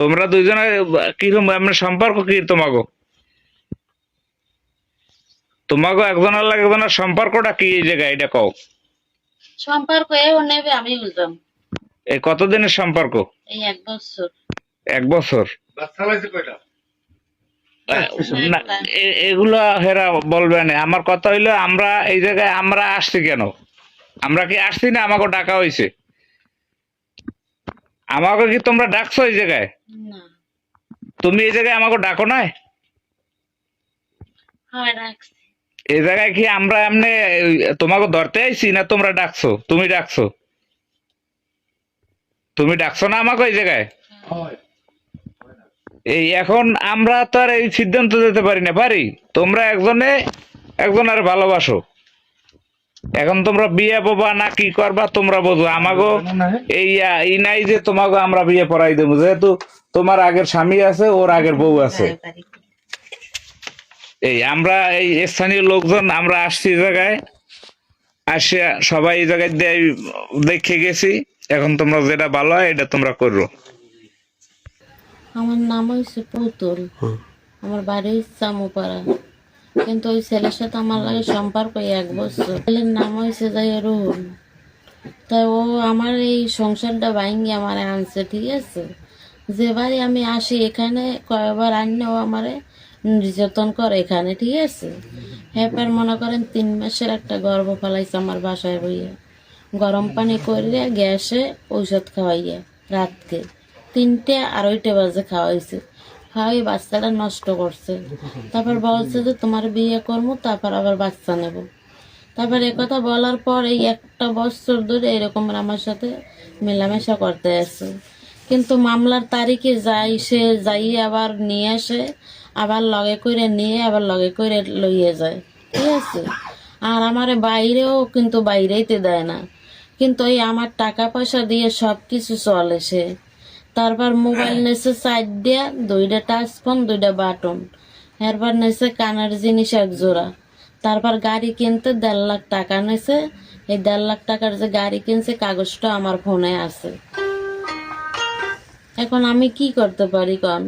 তোমরা দুইজনে কীরকম এমন সম্পর্ক কি তোমাগো? তোমাগো একজনের লাগে একজনের সম্পর্কটা কি এই জায়গায় এটা কও। সম্পর্ক এও নেবে আমি বুঝলাম। এই কতদিনের সম্পর্ক? এই এক বছর। এক বছর? বাচ্চা কয়টা? এগুলা হেরা বলবে না। আমার কথা হইল আমরা এই জায়গায় আমরা আসছি কেন? আমরা কি আসছি না? আমাকে ডাকা হয়েছে আমাকে কি তোমরা ডাকছো এই জায়গায়? তুমি এই জায়গায় আমাকে ডাকো নাই? হয় এই জায়গায় কি আমরা এমনি তোমাকে ধরতে আইছি না তোমরা ডাকছো? তুমি ডাকছো? তুমি ডাকছো না আমাকে এই জায়গায়? এই এখন আমরা তো আর এই সিদ্ধান্ত দিতে পারি না পারি? তোমরা একজনে একজন আর ভালোবাসো। এখন তোমরা বিয়ে পাবা না কি করবা তোমরা বোঝো। আমাগো এই ই নাই যে তোমাকে আমরা বিয়ে পড়াই দেবো। যেহেতু তোমার আগের স্বামী আছে ওর আগের বউ আছে। এই আমরা এই স্থানীয় লোকজন আমরা আসছি জায়গায়। আসিয়া সবাই এই জায়গায় দেখে গেছি। এখন তোমরা যেটা ভালো হয় এটা তোমরা করো। আমার নাম হয়েছে পুতুল। আমার বাড়ি চামুপাড়া। কিন্তু ওই ছেলের সাথে আমার লাগে সম্পর্ক এক বছর। ছেলের নাম হয়েছে যাই রুহুল তাই ও আমার এই সংসারটা ভাঙ্গি আমার আনছে, ঠিক আছে? যে বাড়ি আমি আসি এখানে, কয়বার ও আমারে নির্যাতন করে এখানে, ঠিক আছে? হ্যাপার মনে করেন তিন মাসের একটা গর্ভ ফলাইছে আমার বাসায় বইয়া। গরম পানি করিয়া গ্যাসে ঔষধ খাওয়াইয়া রাতকে তিনটে আড়াইটে বাজে খাওয়াইছে। খাওয়াই বাচ্চাটা নষ্ট করছে। তারপর বলছে যে, তোমার বিয়ে করব, তারপর আবার বাচ্চা নেব। তারপর কথা বলার পর এই একটা বছর ধরে এরকম আমার সাথে মেলামেশা করতে আসে কিন্তু মামলার তারিখে যাই, সে যাই আবার নিয়ে আসে, আবার লগে করে নিয়ে, আবার লগে করে লইয়ে যায়। ঠিক আছে? আর আমার বাইরেও কিন্তু বাইরেইতে দেয় না। কিন্তু এই আমার টাকা পয়সা দিয়ে সব কিছু চলে সে। তারপর মোবাইল নেছে সাইড দিয়া দুইটা টাচ ফোন দুইটা বাটন। এরপর নেছে কানের জিনিস এক জোড়া। তারপর গাড়ি কিনতে দেড় লাখ টাকা নেছে এই দেড় লাখ টাকার যে গাড়ি কিনছে, কাগজটা আমার ফোনে আছে। এখন আমি কি করতে পারি কন?